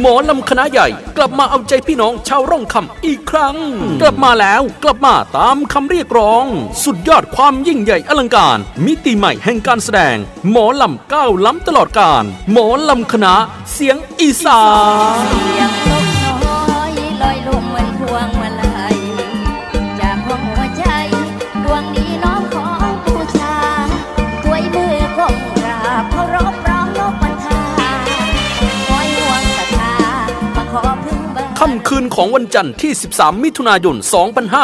หมอลำคณะใหญ่ กลับมาเอาใจพี่น้องชาวร่องคำอีกครั้ง กลับมาแล้วกลับมาตามคำเรียกร้อง สุดยอดความยิ่งใหญ่อลังการ มิติใหม่แห่งการแสดง หมอลำก้าวล้ำตลอดการ หมอลำคณะเสียงอีสาน ค่ำคืนของวันจันทร์ที่ 13 มิถุนายน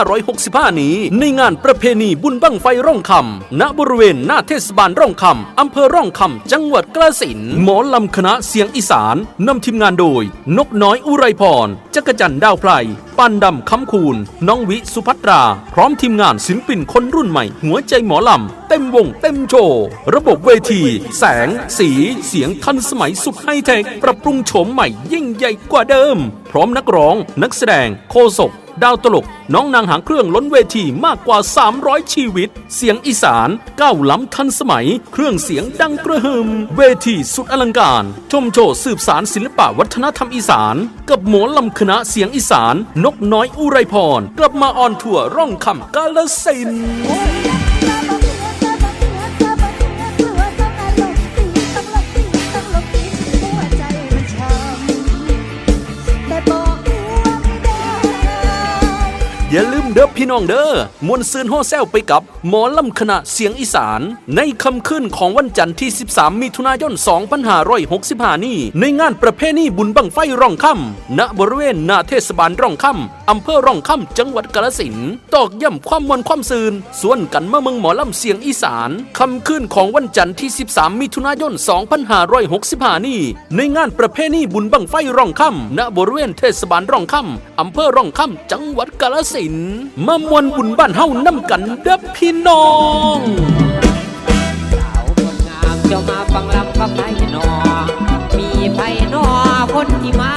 2565 นี้ ในงานประเพณีบุญบั้งไฟร่องคำณบริเวณหน้าเทศบาลร่องคำอำเภอร่องคำจังหวัดกระสินหมอลำคณะเสียงอีสานนำทีมงานโดย นกน้อยอุไรพรจักรจันทร์ดาวไพรปันดำคำคูณน้องวิสุภัตรา พร้อมทีมงานศิลปินคนรุ่นใหม่ หัวใจหมอลำ วงเต็มโชว์ ระบบเวที แสง สีเสียงทันสมัยสุดไฮเทค ปรับปรุงโฉมใหม่ยิ่งใหญ่กว่าเดิม พร้อมนักร้อง นักแสดง โคศกดาวตลก น้องนางหางเครื่องล้นเวทีมากกว่า 300 ชีวิต เสียงอีสานก้าวล้ำทันสมัย เครื่องเสียงดังกระหึ่มเวทีสุดอลังการ ชมโชว์สืบสารศิลปะวัฒนธรรมอีสาน กับหมอลำคณะเสียงอีสาน นกน้อยอุไรพร กลับมาออนทัวร์ร่องคำกาลสิน อย่าลืมเด้อพี่น้องเด้อมวนซืนโฮแซลไปกับ หมอลำคณะเสียงอีสาน ในคำขึ้นของวันจันทร์ที่ 13 มิถุนายน 2565 นี้ ในงานประเพณีบุญบังไฟร่องค่ำณบริเวณหน้าเทศบาลร่องค่ำอำเภอร่องค่ำจังหวัดกาฬสินธุ์ตอกย่ำความมวลความซืนส่วนกันมาเมืองหมอลำเสียงอีสานคำขึ้นของวันจันทร์ที่ 13 มิถุนายน 2565 นี้ ในงานประเพณีบุญบังไฟร่องค่ำณบริเวณเทศบาลร่องค่ำอำเภอร่องค่ำจังหวัดกาฬสินธุ์สินมามวนบุญบ้านเฮานำกันเด้อพี่น้องสาวคนงามเจ้ามาฟังลำพับไผ่นอมีไพ่นอคนที่มา